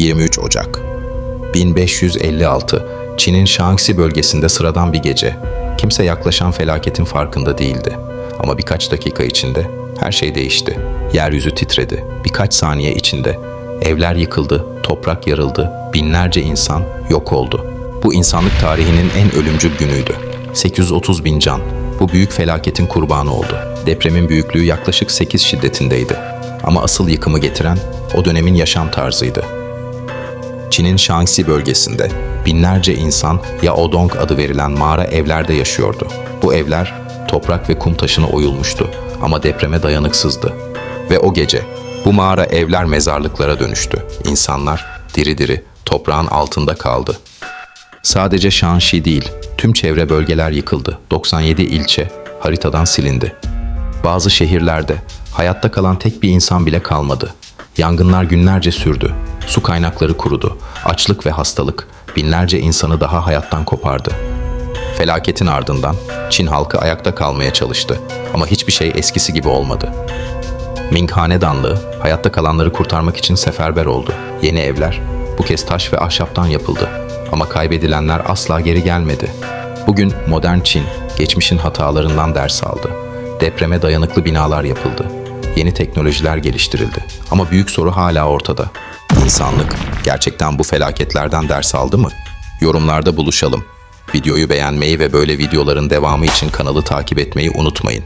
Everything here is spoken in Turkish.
23 Ocak 1556 Çin'in Shaanxi bölgesinde sıradan bir gece. Kimse yaklaşan felaketin farkında değildi. Ama birkaç dakika içinde her şey değişti. Yeryüzü titredi. Birkaç saniye içinde evler yıkıldı, toprak yarıldı, binlerce insan yok oldu. Bu insanlık tarihinin en ölümcül günüydü. 830 bin can bu büyük felaketin kurbanı oldu. Depremin büyüklüğü yaklaşık 8 şiddetindeydi. Ama asıl yıkımı getiren o dönemin yaşam tarzıydı. Çin'in Shaanxi bölgesinde binlerce insan Yaodong adı verilen mağara evlerde yaşıyordu. Bu evler toprak ve kum taşına oyulmuştu ama depreme dayanıksızdı. Ve o gece bu mağara evler mezarlıklara dönüştü. İnsanlar diri diri toprağın altında kaldı. Sadece Shanxi değil, tüm çevre bölgeler yıkıldı. 97 ilçe haritadan silindi. Bazı şehirlerde hayatta kalan tek bir insan bile kalmadı. Yangınlar günlerce sürdü. Su kaynakları kurudu. Açlık ve hastalık binlerce insanı daha hayattan kopardı. Felaketin ardından Çin halkı ayakta kalmaya çalıştı ama hiçbir şey eskisi gibi olmadı. Ming Hanedanlığı hayatta kalanları kurtarmak için seferber oldu. Yeni evler bu kez taş ve ahşaptan yapıldı ama kaybedilenler asla geri gelmedi. Bugün modern Çin geçmişin hatalarından ders aldı. Depreme dayanıklı binalar yapıldı. Yeni teknolojiler geliştirildi. Ama büyük soru hala ortada. İnsanlık gerçekten bu felaketlerden ders aldı mı? Yorumlarda buluşalım. Videoyu beğenmeyi ve böyle videoların devamı için kanalı takip etmeyi unutmayın.